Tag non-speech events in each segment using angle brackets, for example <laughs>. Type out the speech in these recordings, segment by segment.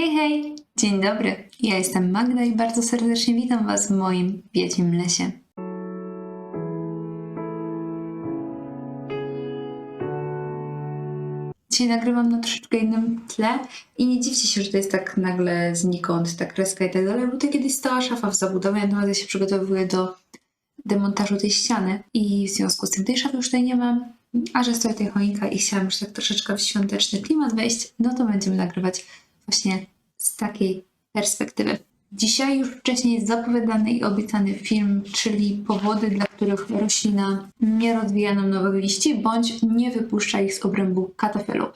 Hej, hej! Dzień dobry. Ja jestem Magda i bardzo serdecznie witam Was w moim Wiedźmim Lesie. Dzisiaj nagrywam na troszeczkę innym tle i nie dziwcie się, że to jest tak nagle znikąd, ta kreska i tak dalej, bo to kiedyś stała szafa w zabudowie, natomiast ja się przygotowuję do demontażu tej ściany i w związku z tym tej szafy już tutaj nie mam, a że stoi tutaj choinka i chciałam już tak troszeczkę w świąteczny klimat wejść, no to będziemy nagrywać właśnie z takiej perspektywy. Dzisiaj już wcześniej zapowiadany i obiecany film, czyli powody, dla których roślina nie rozwija nam nowych liści, bądź nie wypuszcza ich z obrębu katafelu.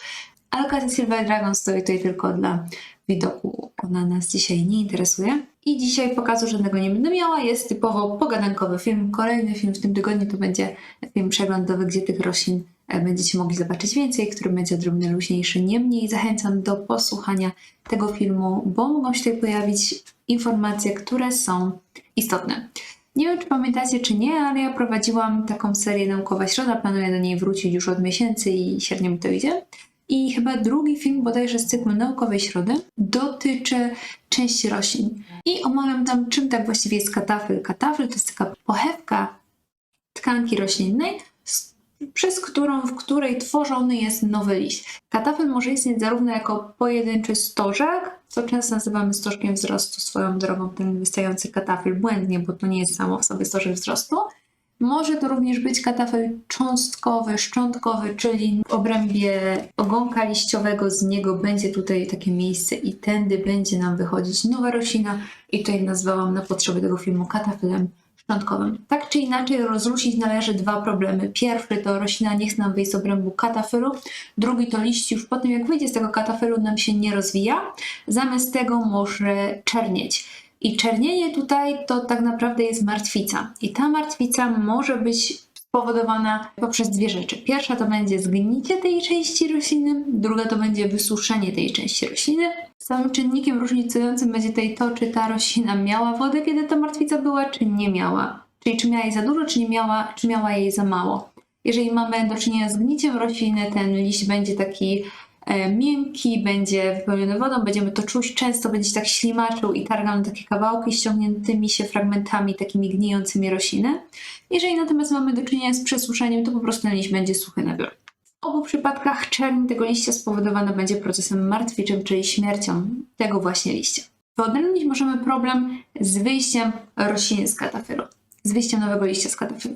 Alka Silver Dragon stoi tutaj tylko dla widoku. Ona nas dzisiaj nie interesuje. I dzisiaj pokazu żadnego nie będę miała. Jest typowo pogadankowy film. Kolejny film w tym tygodniu to będzie film przeglądowy, gdzie tych roślin będziecie mogli zobaczyć więcej, który będzie odrobinę luźniejszy. Niemniej zachęcam do posłuchania tego filmu, bo mogą się tutaj pojawić informacje, które są istotne. Nie wiem, czy pamiętacie, czy nie, ale ja prowadziłam taką serię Naukowa Środa. Planuję do niej wrócić już od miesięcy i średnio mi to idzie. I chyba drugi film bodajże z cyklu Naukowej Środy dotyczy części roślin. I omawiam tam, czym tak właściwie jest katafel. Katafel to jest taka pochewka tkanki roślinnej, przez którą, w której tworzony jest nowy liść. Katafel może istnieć zarówno jako pojedynczy stożek, co często nazywamy stożkiem wzrostu swoją drogą, ten wystający katafel błędnie, bo to nie jest samo w sobie stożek wzrostu. Może to również być katafel cząstkowy, szczątkowy, czyli w obrębie ogonka liściowego z niego będzie tutaj takie miejsce i tędy będzie nam wychodzić nowa roślina i tutaj nazwałam na potrzeby tego filmu katafelem szczątkowym. Tak czy inaczej rozróżnić należy dwa problemy. Pierwszy to roślina nie chce nam wyjść z obrębu katafelu, drugi to liść już po tym jak wyjdzie z tego katafelu nam się nie rozwija, zamiast tego może czernieć. I czernienie tutaj to tak naprawdę jest martwica. I ta martwica może być spowodowana poprzez dwie rzeczy. Pierwsza to będzie zgnicie tej części rośliny, druga to będzie wysuszenie tej części rośliny. Samym czynnikiem różnicującym będzie tutaj to, czy ta roślina miała wodę, kiedy ta martwica była, czy nie miała. Czyli czy miała jej za dużo, czy nie miała, czy miała jej za mało. Jeżeli mamy do czynienia z gniciem rośliny, ten liść będzie taki miękki, będzie wypełniony wodą, będziemy to czuć, często będzie się tak ślimaczył i targał na takie kawałki ściągniętymi się fragmentami, takimi gnijącymi rośliny. Jeżeli natomiast mamy do czynienia z przesuszeniem, to po prostu ten liść będzie suchy na biurze. W obu przypadkach czerń tego liścia spowodowana będzie procesem martwiczym, czyli śmiercią tego właśnie liścia. Wyodrębnić możemy problem z wyjściem rośliny z katafelu, z wyjściem nowego liścia z katafelu.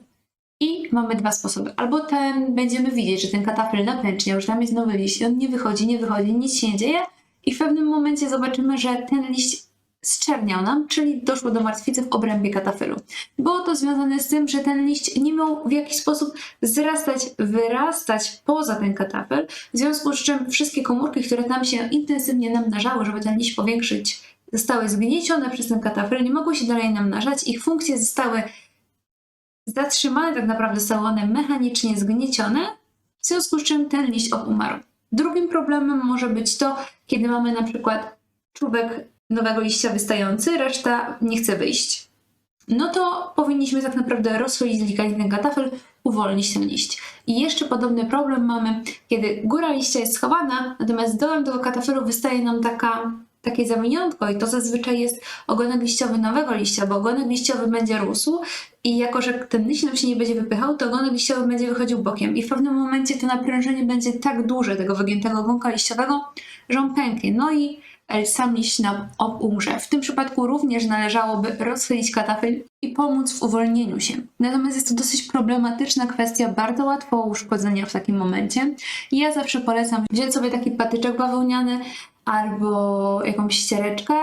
I mamy dwa sposoby. Albo ten będziemy widzieć, że ten katafel napęczniał, że tam jest nowy liść on nie wychodzi, nie wychodzi, nic się nie dzieje i w pewnym momencie zobaczymy, że ten liść zczerniał nam, czyli doszło do martwicy w obrębie katafelu. Było to związane z tym, że ten liść nie miał w jakiś sposób wzrastać, wyrastać poza ten katafel, w związku z czym wszystkie komórki, które tam się intensywnie namnażały, żeby ten liść powiększyć, zostały zgniecione przez ten katafel, nie mogły się dalej namnażać, ich funkcje zostały zatrzymane, tak naprawdę zostały one mechanicznie zgniecione, w związku z czym ten liść obumarł. Drugim problemem może być to, kiedy mamy na przykład czubek nowego liścia wystający, reszta nie chce wyjść. No to powinniśmy tak naprawdę rozchodzić delikatnie katafel, uwolnić ten liść. I jeszcze podobny problem mamy, kiedy góra liścia jest schowana, natomiast dołem tego katafelu wystaje nam taka, takie zawiniątko i to zazwyczaj jest ogonek liściowy nowego liścia, bo ogonek liściowy będzie rósł i jako, że ten liść nam się nie będzie wypychał, to ogonek liściowy będzie wychodził bokiem i w pewnym momencie to naprężenie będzie tak duże tego wygiętego ogonka liściowego, że on pęknie. No i e, sam liść nam umrze. W tym przypadku również należałoby rozchylić katafel i pomóc w uwolnieniu się. Natomiast jest to dosyć problematyczna kwestia, bardzo łatwo uszkodzenia w takim momencie. Ja zawsze polecam wziąć sobie taki patyczek bawełniany albo jakąś ściereczkę,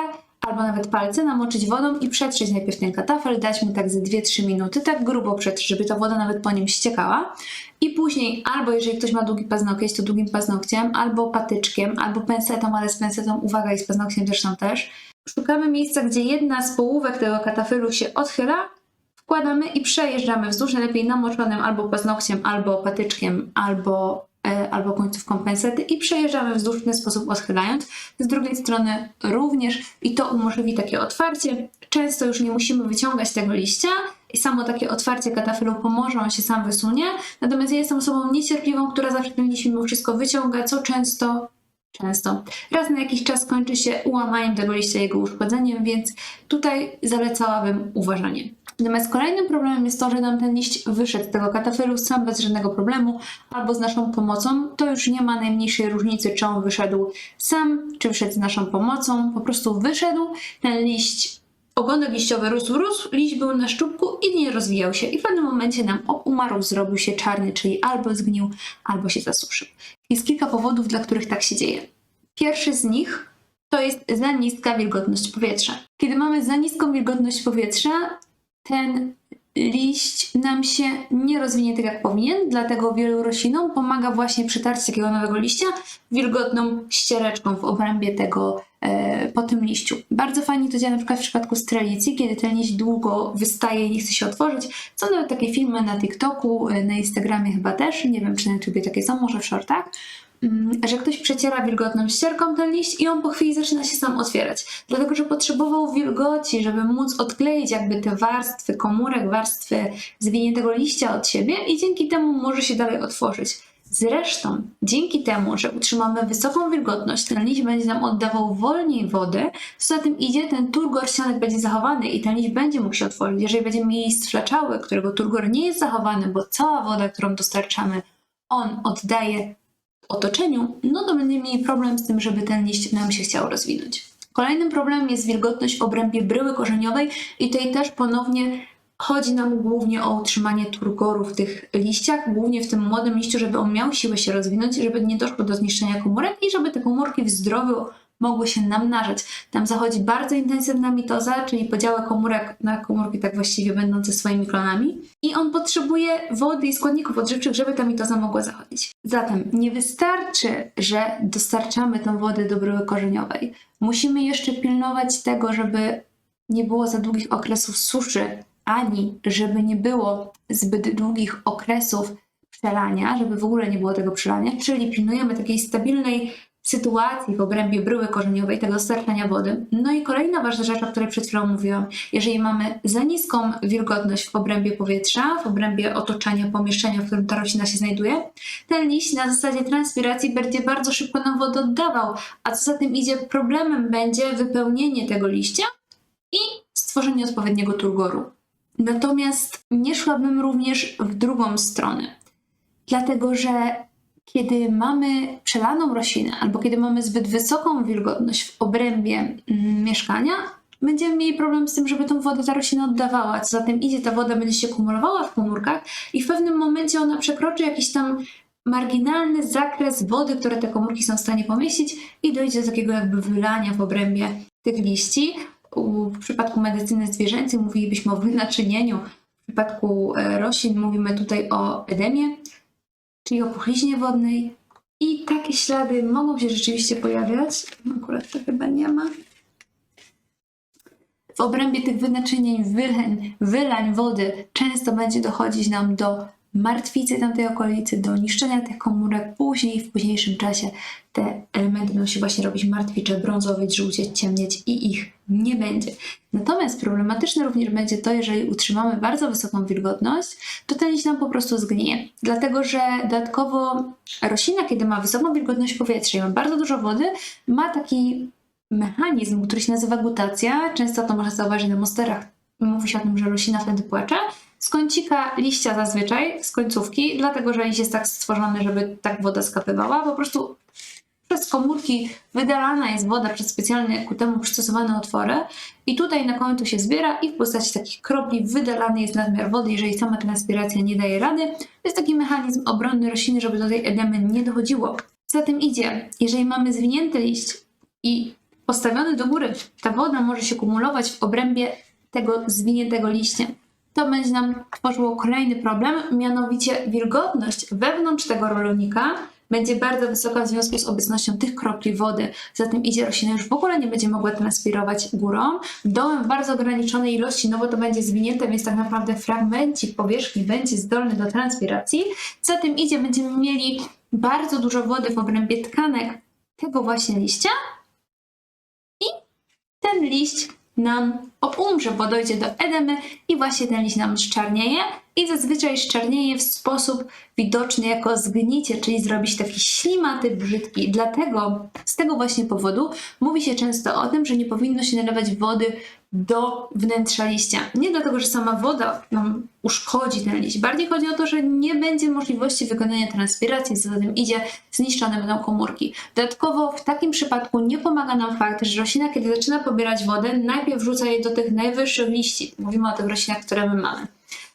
albo nawet palce, namoczyć wodą i przetrzeć najpierw ten katafel, dać mu tak ze 2-3 minuty, tak grubo przetrzeć, żeby ta woda nawet po nim ściekała. I później, albo jeżeli ktoś ma długi paznokieć, to długim paznokciem, albo patyczkiem, albo pensetą, ale z pensetą, uwaga, i z paznokciem zresztą też. Szukamy miejsca, gdzie jedna z połówek tego katafelu się odchyla, wkładamy i przejeżdżamy wzdłuż, najlepiej namoczonym albo paznokciem, albo patyczkiem, albo, albo końcówką pensety i przejeżdżamy wzdłuż w ten sposób odchylając. Z drugiej strony również i to umożliwi takie otwarcie. Często już nie musimy wyciągać tego liścia i samo takie otwarcie katafelu pomoże, on się sam wysunie. Natomiast ja jestem osobą niecierpliwą, która zawsze ten liść mimo wszystko wyciąga, co często często. Raz na jakiś czas kończy się ułamaniem tego liścia, jego uszkodzeniem, więc tutaj zalecałabym uważanie. Natomiast kolejnym problemem jest to, że nam ten liść wyszedł z tego kataferu sam bez żadnego problemu albo z naszą pomocą. To już nie ma najmniejszej różnicy, czy on wyszedł sam, czy wyszedł z naszą pomocą. Po prostu wyszedł, ten liść, ogonek liściowy rósł, rósł, liść był na szczupku i nie rozwijał się. I w pewnym momencie nam umarł, zrobił się czarny, czyli albo zgnił, albo się zasuszył. Jest kilka powodów, dla których tak się dzieje. Pierwszy z nich to jest za niska wilgotność powietrza. Kiedy mamy za niską wilgotność powietrza, ten liść nam się nie rozwinie tak jak powinien, dlatego wielu roślinom pomaga właśnie przytarcie takiego nowego liścia wilgotną ściereczką w obrębie tego, e, po tym liściu. Bardzo fajnie to działa na przykład w przypadku strelicji, kiedy ten liść długo wystaje i nie chce się otworzyć. Są nawet takie filmy na TikToku, e, na Instagramie chyba też, nie wiem czy na YouTubie takie są, może w shortach, że ktoś przeciera wilgotną ścierką ten liść i on po chwili zaczyna się sam otwierać. Dlatego, że potrzebował wilgoci, żeby móc odkleić jakby te warstwy komórek, warstwy zwiniętego liścia od siebie i dzięki temu może się dalej otworzyć. Zresztą, dzięki temu, że utrzymamy wysoką wilgotność, ten liść będzie nam oddawał wolniej wody, co za tym idzie, ten turgor ścianek będzie zachowany i ten liść będzie mógł się otworzyć. Jeżeli będziemy mieli list flaczały, którego turgor nie jest zachowany, bo cała woda, którą dostarczamy, on oddaje otoczeniu, no to będziemy mieli problem z tym, żeby ten liść nam się chciał rozwinąć. Kolejnym problemem jest wilgotność w obrębie bryły korzeniowej i tutaj też ponownie chodzi nam głównie o utrzymanie turgoru w tych liściach, głównie w tym młodym liściu, żeby on miał siłę się rozwinąć, żeby nie doszło do zniszczenia komórek i żeby te komórki w zdrowiu mogły się namnażać. Tam zachodzi bardzo intensywna mitoza, czyli podziały komórek na komórki tak właściwie będące swoimi klonami i on potrzebuje wody i składników odżywczych, żeby ta mitoza mogła zachodzić. Zatem nie wystarczy, że dostarczamy tą wodę do bryły korzeniowej. Musimy jeszcze pilnować tego, żeby nie było za długich okresów suszy, ani żeby nie było zbyt długich okresów przelania, żeby w ogóle nie było tego przelania, czyli pilnujemy takiej stabilnej sytuacji w obrębie bryły korzeniowej, tego dostarczania wody. No i kolejna ważna rzecz, o której przed chwilą mówiłam, jeżeli mamy za niską wilgotność w obrębie powietrza, w obrębie otoczenia, pomieszczenia, w którym ta roślina się znajduje, ten liść na zasadzie transpiracji będzie bardzo szybko nam wodę oddawał, a co za tym idzie, problemem będzie wypełnienie tego liścia i stworzenie odpowiedniego turgoru. Natomiast nie szłabym również w drugą stronę, dlatego że kiedy mamy przelaną roślinę albo kiedy mamy zbyt wysoką wilgotność w obrębie mm, mieszkania, będziemy mieli problem z tym, żeby tą wodę ta roślina oddawała. Co za tym idzie, ta woda będzie się kumulowała w komórkach i w pewnym momencie ona przekroczy jakiś tam marginalny zakres wody, które te komórki są w stanie pomieścić i dojdzie do takiego jakby wylania w obrębie tych liści. W przypadku medycyny zwierzęcej mówilibyśmy o wynaczynieniu, w przypadku e, roślin mówimy tutaj o edemie, czyli o puchliźnie wodnej. I takie ślady mogą się rzeczywiście pojawiać. Akurat to chyba nie ma. W obrębie tych wynaczynień, wylań, wylań wody często będzie dochodzić nam do martwicy tamtej okolicy, do niszczenia tych komórek. Później, w późniejszym czasie te elementy będą się właśnie robić martwicze, brązowieć, żółcieć, ciemnieć i ich nie będzie. Natomiast problematyczne również będzie to, jeżeli utrzymamy bardzo wysoką wilgotność, to ten liść nam po prostu zgnije. Dlatego, że dodatkowo roślina, kiedy ma wysoką wilgotność powietrza i ma bardzo dużo wody, ma taki mechanizm, który się nazywa gutacja. Często to można zauważyć na monsterach. Mówi się o tym, że roślina wtedy płacze. Z kącika liścia zazwyczaj, z końcówki, dlatego że liść jest tak stworzony, żeby tak woda skapywała. Po prostu przez komórki wydalana jest woda przez specjalnie ku temu przystosowane otwory i tutaj na końcu się zbiera i w postaci takich kropli wydalany jest nadmiar wody, jeżeli sama transpiracja nie daje rady. To jest taki mechanizm obronny rośliny, żeby do tej edemy nie dochodziło. Za tym idzie, jeżeli mamy zwinięty liść i postawiony do góry, ta woda może się kumulować w obrębie tego zwiniętego liścia. To będzie nam tworzyło kolejny problem, mianowicie wilgotność wewnątrz tego rolonika będzie bardzo wysoka w związku z obecnością tych kropli wody. Zatem idzie roślina już w ogóle nie będzie mogła transpirować górą. Dołem w bardzo ograniczonej ilości, no bo to będzie zwinięte, więc tak naprawdę fragmencik powierzchni będzie zdolny do transpiracji. Zatem idzie, będziemy mieli bardzo dużo wody w obrębie tkanek tego właśnie liścia i ten liść nam obumrze, bo dojdzie do edemy i właśnie ten liść nam szczarnieje i zazwyczaj szczarnieje w sposób widoczny jako zgnicie, czyli zrobić taki ślimaty, brzydki. Dlatego z tego właśnie powodu mówi się często o tym, że nie powinno się nalewać wody do wnętrza liścia. Nie dlatego, że sama woda nam uszkodzi ten liść. Bardziej chodzi o to, że nie będzie możliwości wykonania transpiracji, co za tym idzie, zniszczone będą komórki. Dodatkowo w takim przypadku nie pomaga nam fakt, że roślina, kiedy zaczyna pobierać wodę, najpierw wrzuca je do tych najwyższych liści. Mówimy o tych roślinach, które my mamy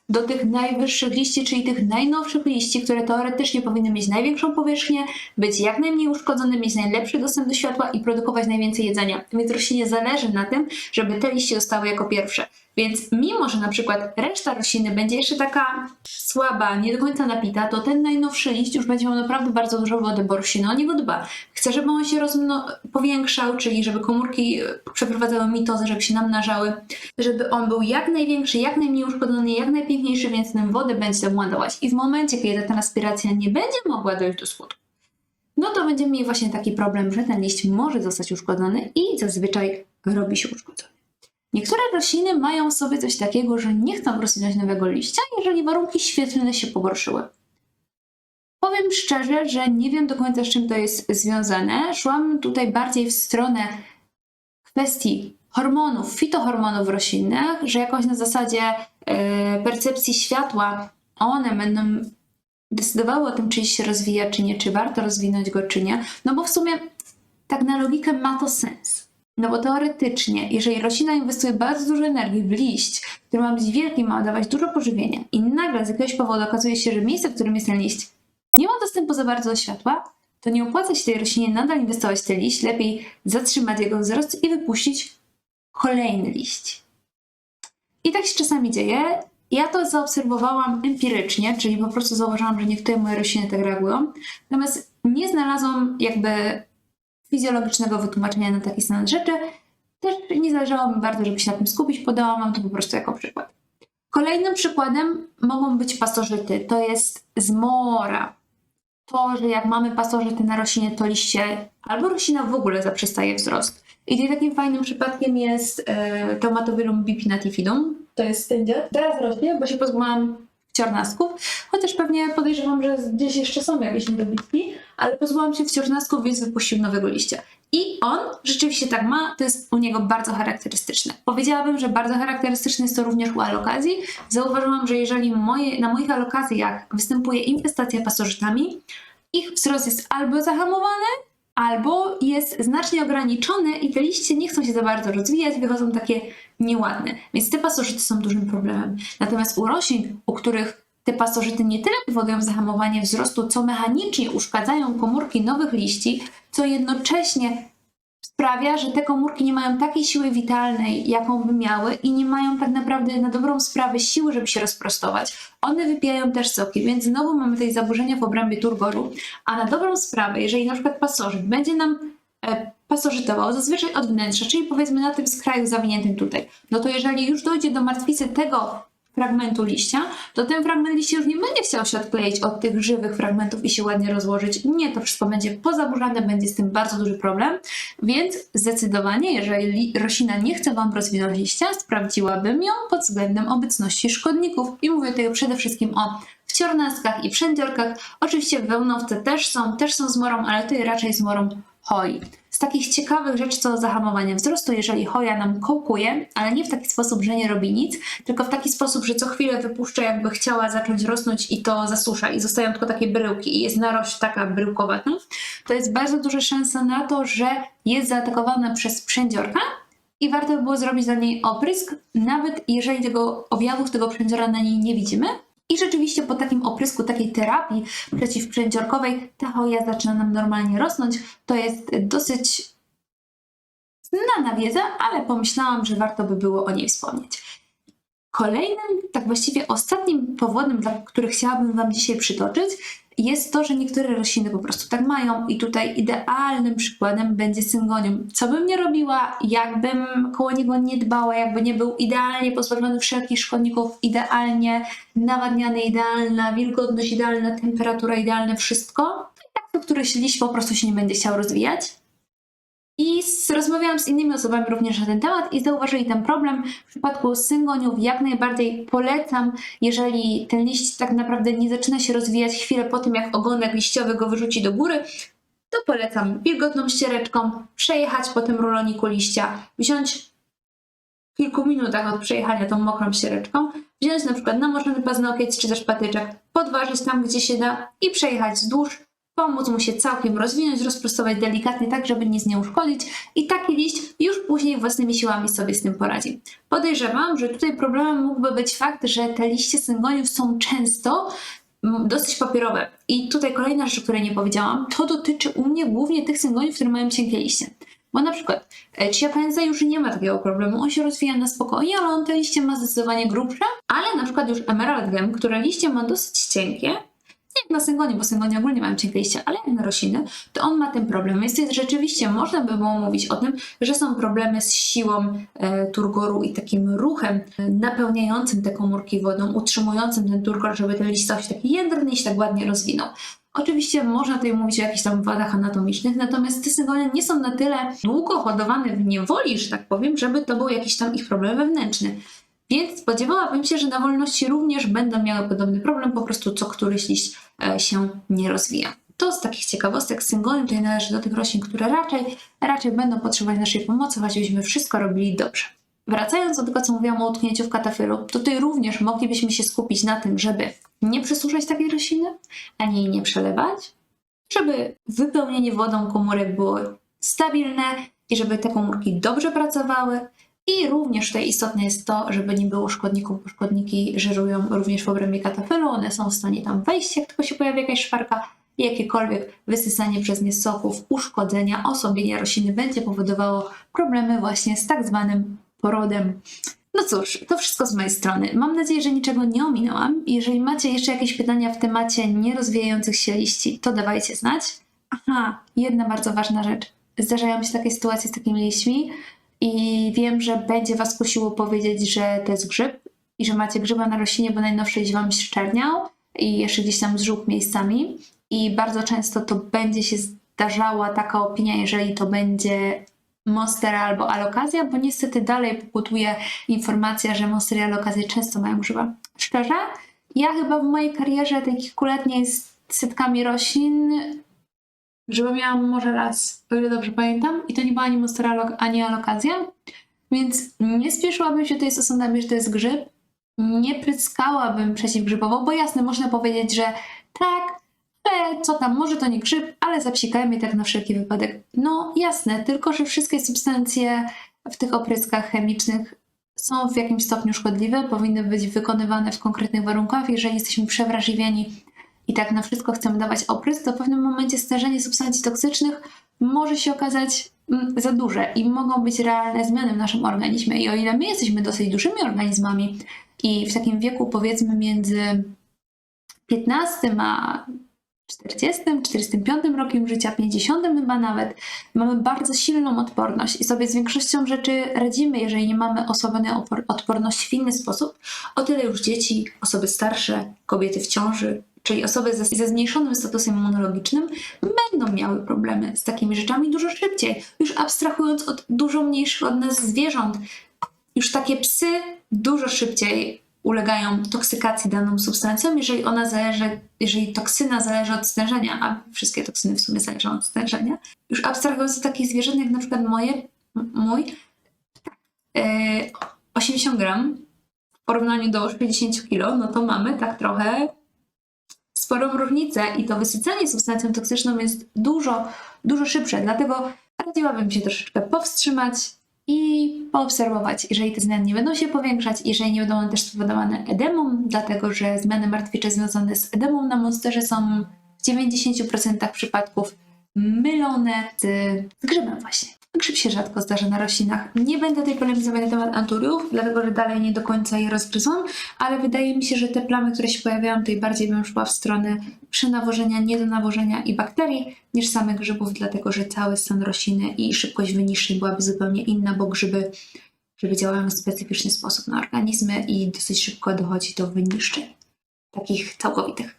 do tych najwyższych liści, czyli tych najnowszych liści, które teoretycznie powinny mieć największą powierzchnię, być jak najmniej uszkodzone, mieć najlepszy dostęp do światła i produkować najwięcej jedzenia. Więc roślinie zależy na tym, żeby te liście zostały jako pierwsze. Więc mimo, że na przykład reszta rośliny będzie jeszcze taka słaba, nie do końca napita, to ten najnowszy liść już będzie miał naprawdę bardzo dużo wody, bo roślina o niego dba. Chce, żeby on się rozmno- powiększał, czyli żeby komórki e, przeprowadzały mitozę, żeby się namnażały, żeby on był jak największy, jak najmniej uszkodzony, jak najpiękniejszy, więc tę wodę będzie tam ładować. I w momencie, kiedy ta transpiracja nie będzie mogła dojść do skutku, no to będziemy mieli właśnie taki problem, że ten liść może zostać uszkodzony i zazwyczaj robi się uszkodzony. Niektóre rośliny mają w sobie coś takiego, że nie chcą rozwinąć nowego liścia, jeżeli warunki świetlne się pogorszyły. Powiem szczerze, że nie wiem do końca z czym to jest związane. Szłam tutaj bardziej w stronę kwestii hormonów, fitohormonów roślinnych, że jakoś na zasadzie e, percepcji światła one będą decydowały o tym, czy się rozwija, czy nie, czy warto rozwinąć go, czy nie. No bo w sumie tak na logikę ma to sens. No bo teoretycznie, jeżeli roślina inwestuje bardzo dużo energii w liść, który ma być wielki, ma dawać dużo pożywienia i nagle z jakiegoś powodu okazuje się, że miejsce, w którym jest ten liść, nie ma dostępu za bardzo do światła, to nie opłaca się tej roślinie nadal inwestować w ten liść, lepiej zatrzymać jego wzrost i wypuścić kolejny liść. I tak się czasami dzieje. Ja to zaobserwowałam empirycznie, czyli po prostu zauważyłam, że niektóre moje rośliny tak reagują. Natomiast nie znalazłam jakby fizjologicznego wytłumaczenia na taki stan rzeczy. Też nie zależało mi bardzo, żeby się na tym skupić, podałam wam to po prostu jako przykład. Kolejnym przykładem mogą być pasożyty. To jest zmora. To, że jak mamy pasożyty na roślinie, to liście albo roślina w ogóle zaprzestaje wzrost. I takim fajnym przypadkiem jest e, Tomatobylum bipinatifidum. To jest ten dziad. Teraz rośnie, bo się pozbyłam wciornasków, chociaż pewnie podejrzewam, że gdzieś jeszcze są jakieś niedobitki, ale pozbyłam się wciornasków, więc wypuścił nowego liścia. I on rzeczywiście tak ma, to jest u niego bardzo charakterystyczne. Powiedziałabym, że bardzo charakterystyczne jest to również u alokazji. Zauważyłam, że jeżeli moje, na moich alokazjach występuje infestacja pasożytami, ich wzrost jest albo zahamowany, albo jest znacznie ograniczony i te liście nie chcą się za bardzo rozwijać, wychodzą takie nieładne. Więc te pasożyty są dużym problemem. Natomiast u roślin, u których te pasożyty nie tyle powodują zahamowanie wzrostu, co mechanicznie uszkadzają komórki nowych liści, co jednocześnie sprawia, że te komórki nie mają takiej siły witalnej, jaką by miały i nie mają tak naprawdę na dobrą sprawę siły, żeby się rozprostować. One wypijają też soki, więc znowu mamy tutaj zaburzenia w obrębie turgoru, a na dobrą sprawę, jeżeli na przykład pasożyt będzie nam e, pasożytował zazwyczaj od wnętrza, czyli powiedzmy na tym skraju zawiniętym tutaj, no to jeżeli już dojdzie do martwicy tego fragmentu liścia, to ten fragment liścia już nie będzie chciał się odkleić od tych żywych fragmentów i się ładnie rozłożyć. Nie, to wszystko będzie pozaburzane, będzie z tym bardzo duży problem, więc zdecydowanie, jeżeli roślina nie chce Wam rozwinąć liścia, sprawdziłabym ją pod względem obecności szkodników. I mówię tutaj przede wszystkim o wciornaskach i przędziorkach. Oczywiście wełnowce też są, też są zmorą, ale tutaj raczej zmorą hoi. Z takich ciekawych rzeczy co zahamowanie wzrostu, jeżeli hoja nam kołkuje, ale nie w taki sposób, że nie robi nic, tylko w taki sposób, że co chwilę wypuszcza, jakby chciała zacząć rosnąć i to zasusza i zostają tylko takie bryłki i jest narość taka bryłkowata, to jest bardzo duża szansa na to, że jest zaatakowana przez przędziorka i warto by było zrobić dla niej oprysk, nawet jeżeli tego objawów tego przędziora na niej nie widzimy. I rzeczywiście po takim oprysku, takiej terapii przeciwprzędziorkowej ta hoja zaczyna nam normalnie rosnąć. To jest dosyć znana wiedza, ale pomyślałam, że warto by było o niej wspomnieć. Kolejnym, tak właściwie ostatnim powodem, dla których chciałabym Wam dzisiaj przytoczyć, jest to, że niektóre rośliny po prostu tak mają i tutaj idealnym przykładem będzie syngonium. Co bym nie robiła, jakbym koło niego nie dbała, jakby nie był idealnie pozbawiony wszelkich szkodników, idealnie nawadniany, idealna wilgotność, idealna temperatura, idealne wszystko, tak to któryś liść po prostu się nie będzie chciał rozwijać. I z, rozmawiałam z innymi osobami również na ten temat i zauważyli ten problem. W przypadku syngoniów jak najbardziej polecam, jeżeli ten liść tak naprawdę nie zaczyna się rozwijać chwilę po tym, jak ogonek liściowy go wyrzuci do góry, to polecam wilgotną ściereczką przejechać po tym ruloniku liścia, wziąć w kilku minutach od przejechania tą mokrą ściereczką, wziąć na przykład namoczony paznokieć czy też patyczek, podważyć tam, gdzie się da i przejechać wzdłuż, pomóc mu się całkiem rozwinąć, rozprostować delikatnie tak, żeby nic nie uszkodzić i taki liść już później własnymi siłami sobie z tym poradzi. Podejrzewam, że tutaj problemem mógłby być fakt, że te liście syngoniów są często dosyć papierowe. I tutaj kolejna rzecz, o której nie powiedziałam, to dotyczy u mnie głównie tych syngoniów, które mają cienkie liście. Bo na przykład e, Chia Penza już nie ma takiego problemu, on się rozwija na spokojnie, ale on te liście ma zdecydowanie grubsze, ale na przykład już Emerald Gem, które liście ma dosyć cienkie, jak na syngonie, bo syngonie ogólnie mają cienkie liście, ale jak na rośliny, to on ma ten problem. Więc jest, rzeczywiście można by było mówić o tym, że są problemy z siłą e, turgoru i takim ruchem e, napełniającym te komórki wodą, utrzymującym ten turgor, żeby ten liść stał się taki jędrny i się tak ładnie rozwinął. Oczywiście można tutaj mówić o jakichś tam wadach anatomicznych, natomiast te syngony nie są na tyle długo hodowane w niewoli, że tak powiem, żeby to był jakiś tam ich problem wewnętrzny. Więc spodziewałabym się, że na wolności również będą miały podobny problem, po prostu co któryś liść e, się nie rozwija. To z takich ciekawostek syngony tutaj należy do tych roślin, które raczej, raczej będą potrzebować naszej pomocy, choćbyśmy wszystko robili dobrze. Wracając do tego, co mówiłam o utknięciu w katafylu, tutaj również moglibyśmy się skupić na tym, żeby nie przesuszać takiej rośliny, ani jej nie przelewać, żeby wypełnienie wodą komórek było stabilne i żeby te komórki dobrze pracowały. I również tutaj istotne jest to, żeby nie było szkodników, bo szkodniki żerują również w obrębie katafylu. One są w stanie tam wejść, jak tylko się pojawi jakaś szparka i jakiekolwiek wysysanie przez nie soków, uszkodzenia, osłabienia rośliny będzie powodowało problemy właśnie z tak zwanym porodem. No cóż, to wszystko z mojej strony. Mam nadzieję, że niczego nie ominęłam. Jeżeli macie jeszcze jakieś pytania w temacie nierozwijających się liści, to dawajcie znać. Aha, jedna bardzo ważna rzecz. Zdarzają się takie sytuacje z takimi liśćmi i wiem, że będzie Was kusiło powiedzieć, że to jest grzyb i że macie grzyba na roślinie, bo najnowszy liść Wam szczerniał i jeszcze gdzieś tam zżółkł miejscami. I bardzo często to będzie się zdarzała taka opinia, jeżeli to będzie Monstera albo alokazja, bo niestety dalej pokutuje informacja, że monstery i alokazje często mają grzyba. Szczerze, ja chyba w mojej karierze tej kilkuletniej z setkami roślin grzyba miałam może raz, o ile dobrze pamiętam, i to nie była ani monstera, alok- ani alokazja, więc nie spieszyłabym się tutaj z osądami, że to jest grzyb. Nie pryskałabym przeciwgrzybowo, bo jasne, można powiedzieć, że tak, ale co tam, może to nie grzyb, ale zapsikajmy tak na wszelki wypadek. No jasne, tylko że wszystkie substancje w tych opryskach chemicznych są w jakimś stopniu szkodliwe, powinny być wykonywane w konkretnych warunkach. Jeżeli jesteśmy przewrażliwieni i tak na wszystko chcemy dawać oprysk, to w pewnym momencie stężenie substancji toksycznych może się okazać mm, za duże i mogą być realne zmiany w naszym organizmie. I o ile my jesteśmy dosyć dużymi organizmami i w takim wieku powiedzmy między 15 a 40, 45 rokiem życia, 50 chyba nawet, mamy bardzo silną odporność i sobie z większością rzeczy radzimy, jeżeli nie mamy osłabionej odporności w inny sposób. O tyle już dzieci, osoby starsze, kobiety w ciąży, czyli osoby ze, ze zmniejszonym statusem immunologicznym, będą miały problemy z takimi rzeczami dużo szybciej, już abstrahując od dużo mniejszych od nas zwierząt. Już takie psy dużo szybciej ulegają toksykacji daną substancją, jeżeli ona zależy, jeżeli toksyna zależy od stężenia, a wszystkie toksyny w sumie zależą od stężenia. Już abstrahując od takich zwierząt jak na przykład moje, mój, e, 80 gram w porównaniu do 60 kg, no to mamy tak trochę sporą różnicę i to wysycanie substancją toksyczną jest dużo, dużo szybsze. Dlatego radziłabym się troszeczkę powstrzymać i poobserwować, jeżeli te zmiany nie będą się powiększać, jeżeli nie będą one też spowodowane edemą, dlatego że zmiany martwicze związane z edemą na monsterze są w 90% przypadków mylone z grzybem właśnie. Grzyb się rzadko zdarza na roślinach. Nie będę tutaj polemizować na temat anturiów, dlatego że dalej nie do końca je rozgryzłam, ale wydaje mi się, że te plamy, które się pojawiają, tutaj bardziej bym szła w stronę przenawożenia, niedonawożenia i bakterii niż samych grzybów, dlatego że cały stan rośliny i szybkość wyniszczeń byłaby zupełnie inna, bo grzyby, grzyby działają w specyficzny sposób na organizmy i dosyć szybko dochodzi do wyniszczeń takich całkowitych.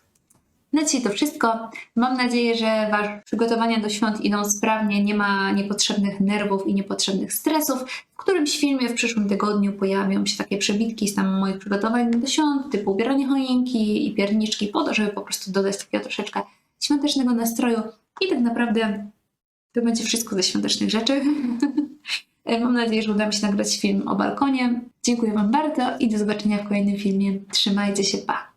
Na dzisiaj to wszystko. Mam nadzieję, że Wasze przygotowania do świąt idą sprawnie, nie ma niepotrzebnych nerwów i niepotrzebnych stresów. W którymś filmie w przyszłym tygodniu pojawią się takie przebitki z tam moich przygotowań do świąt, typu ubieranie choinki i pierniczki, po to, żeby po prostu dodać takiego troszeczkę świątecznego nastroju. I tak naprawdę to będzie wszystko ze świątecznych rzeczy. <laughs> Mam nadzieję, że uda mi się nagrać film o balkonie. Dziękuję Wam bardzo i do zobaczenia w kolejnym filmie. Trzymajcie się, pa!